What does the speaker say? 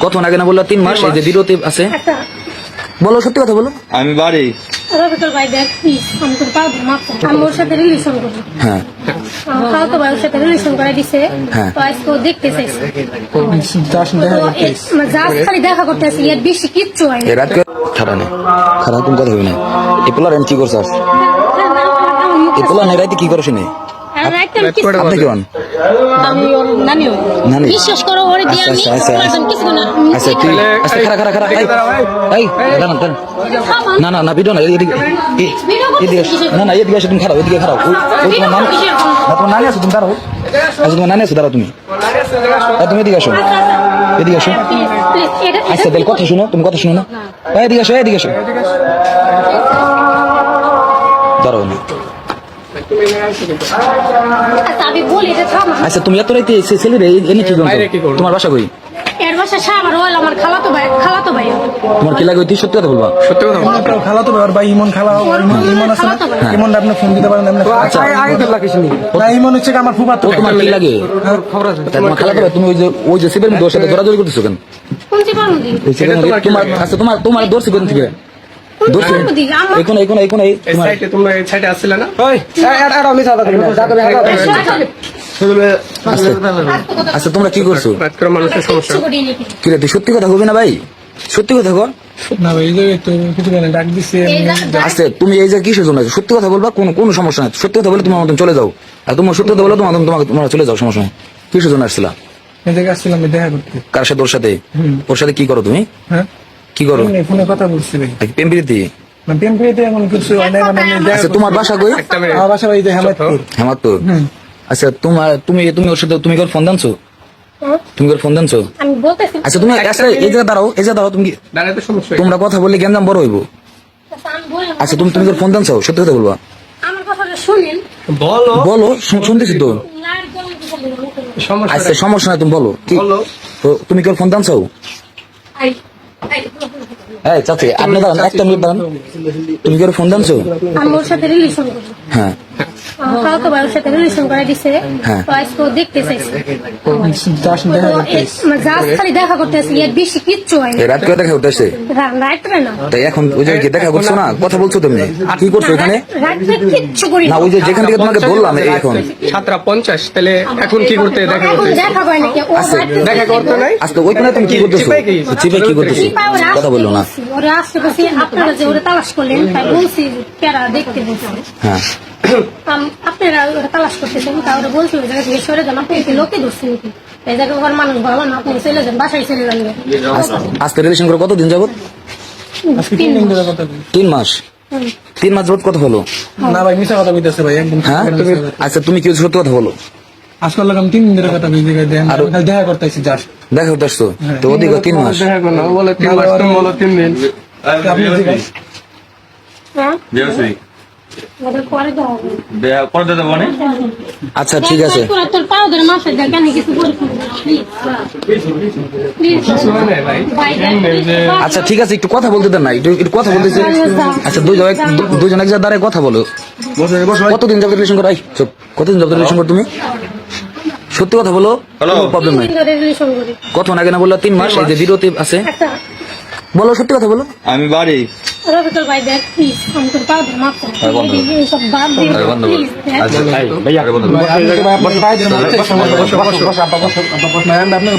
কতক্ষণ আগে না বলল তিন মাস এই যে বিরতি আছে বলো সত্যি কথা বলো আমি বাড়ি রবিকল ভাই দেখ প্লিজ আমি তোর পাবো মাফ আমি ওর সাথে রিলেশন করি হ্যাঁ আমার খাওয়াতো ভাই ওর সাথে রিলেশন করে দিছে হ্যাঁ। তো আজকে ও দেখতে চাইছে তো এ- মানে জাস্ট খালি দেখা করতে আসি এর বেশি কিচ্ছু হয় রাত খারাপ খারাপ তুমি কথা হবে না এই পোলার কি করছ পোলা নাই রাইতে কি করছ নে আপনি আমি ওর নানি? বিশ্বাস করো ওরে দিয়ে আমি আচ্ছা, আচ্ছা, আচ্ছা। ওরকম কিছু না। আচ্ছা তুই আচ্ছা খারা খারা খারা এই দাঁড়ান দাঁড়ান। না না না ভিডিও না এদিকে এদিকে। না না এদিকে আসো তুমি খারাপ এদিকে খারাপ ওই তোমার নানি তোমার নানি আছো তুমি দাঁড়াও। আচ্ছা তোমার নানি আছো দাঁড়াও তুমি। তুমি এদিকে আসো। এদিকে আসো। আচ্ছা তাহলে কথা শুনো তুমি কথা শুনো না। এদিকে আসো এদিকে আসো। দাঁড়াও না। আমি আচ্ছা তুমি এত রাইতে ছেলে রে এনে কি করছ তোমার বাসা কই? এর বাসা হল আমার খালাতো ভাই খালাতো ভাই। তোমার কি লাগে তুই সত্যি কথা বলবা? আপনার খালা তো ব্যাপার বা ইমন খালা ইমন ইমন আছে না? ইমন আপনি ফোন দিতে পারেন আপনি আচ্ছা না ইমন হচ্ছে আমার ফুফাতো? তোমার কি লাগে? তা তোমার খালা তো তুমি ওই যে ওই যে সিবের মধ্যে ওর সাথে দৌড়াদৌড়ি করতেছো কেন? ওই সিবের তোমার আচ্ছা তোমার তোমার কোন থেকে? এখন এখন এখন এই সাইডে তোমরা এই সাইডে আসছিলে না? আচ্ছা আচ্ছা তোমরা কি করছ? মানুষের সমস্যা। কি রে সত্যি কথা কবি না ভাই? সত্যি কথা কর। না ভাই এই তো কিছু ডাক দিছে আচ্ছা তুমি এই যে কিসের জন্য সত্যি কথা বলবা কোনো কোনো সমস্যা নাই। সত্যি কথা বলে তোমার মতন চলে যাও। আর তোমার সত্যি কথা বলে তোমার মতন তোমাকে তোমরা চলে যাও সমস্যা নেই। কিসের জন্য আসছিলা? এই জায়গায় আসছিলাম দেখা করতে। কার সাথে? ওর সাথে? ওর সাথে কি করো তুমি? হ্যাঁ? কি করো? ফোনে কথা বলছি ভাই। প্রেম প্রীতি? না প্রেম পেতে এমন কিছু আচ্ছা তোমার বাসা কই? আমার বাসা এই যে হেমাদপুর। হেমাদপুর? আচ্ছা তোমার তুমি তুমি ওর সাথে তুমি ফোন দানছো? তুমি ফোন দানছো? আমি বলতেছি। আচ্ছা তুমি আচ্ছা এই জায়গা দাঁড়াও এই জায়গা দাঁড়াও তুমি দাঁড়াতে সমস্যা তোমরা কথা বললে জ্ঞান বড় হইব। আচ্ছা, আচ্ছা তুমি তুমি ফোন দানছো? সত্যি কথা বলবা। আমার কথাটা শুনেন। বলো। বলো শুনতেছি তো। আচ্ছা সমস্যা নাই তুমি বলো। কি বলো। তো তুমি কি ওর ফোন দানছো? আই, আই, এই চাচি আপনি দাঁড়ান একটা মিনিট দাঁড়ান। তুমি কি ফোন দানছো আমি ওর সাথে রিলেশন করি হ্যাঁ। আমার খালাতো সাথে রিলেশন করে দিছে। হ্যাঁ। তো আজকে দেখতে চাইছে। জাস্ট তো দেখা এ- করতে মানে জাস্ট খালি দেখা করতে আসি এর বেশি কিচ্ছু হয় রাত করে দেখা উঠতেছে রাত্রে না। তাই এখন ওই যে দেখা করছ না? কথা বলছো তুমি কি করছ এখানে? রাত্রে কিচ্ছু করি না। না ওই যে যেখান থেকে তোমাকে বললাম এখন। সাতটা পঞ্চাশ তাহলে এখন কি করতে দেখা করতে দেখা নাকি ও আচ্ছা, রাত্রে দেখা করতে নাই? আজকে ওইখানে তুমি কি করতেছো? কি? চিপে কি করতেছো? কথা বলল না। ওরা আসতে বলছি আপনারা যে ওরা তালাশ করলেন তাই বলছি প্যারা দেখতে বলছি। হ্যাঁ। আপনারা ওরা তালাশ করতেছেন তা ওরা জায়গা সরে যান আপনি কি লোকে ধরছেন নাকি? এই জায়গায় ওখানে মানুষ ভালো না আপনি চলে যান বাসায় চলে যান। আজকে রিলেশন করে কতদিন যাবত তিন দিন ধরে তিন মাস? তিন মাস যাবত কথা হলো? না ভাই মিশা কথা কইতাছে ভাই একদম হ্যাঁ? আচ্ছা তুমি কি সত্যি কথা বলো? আজকাল লাগাম তিন দিন ধরে কথা বলি জায়গায় দেখেন আরো- দেখা করতে আসছি জাস্ট দেখা করতে আসছো? তো ওদিকে তিন মাস। দেখা করো বলে তিন মাস তুমি বলো তিন দিন। আপনি হ্যাঁ। আচ্ছা ঠিক আছে। আচ্ছা ঠিক আছে একটু কথা বলতে দেন না একটু একটু কথা বলতেছি। আচ্ছা দুজন এক- দুজন এক জায়গায় দাঁড়ায় কথা বলো। কতদিন যাবত রিলেশন করো? কতদিন যাবত রিলেশন করো তুমি? সত্যি কথা বলো? প্রবলেম নাই। করি? আগে না বলল? তিন মাস এই যে বিরতি আছে। বলো সত্যি কথা বলো। আমি বাড়ি। রবিকল ভাই দেখ প্লিজ আমি তোর পাও ধরে মাফ কর এইসব বাদ দিন প্লিজ আচ্ছা ভাই, ভাই, আপনি-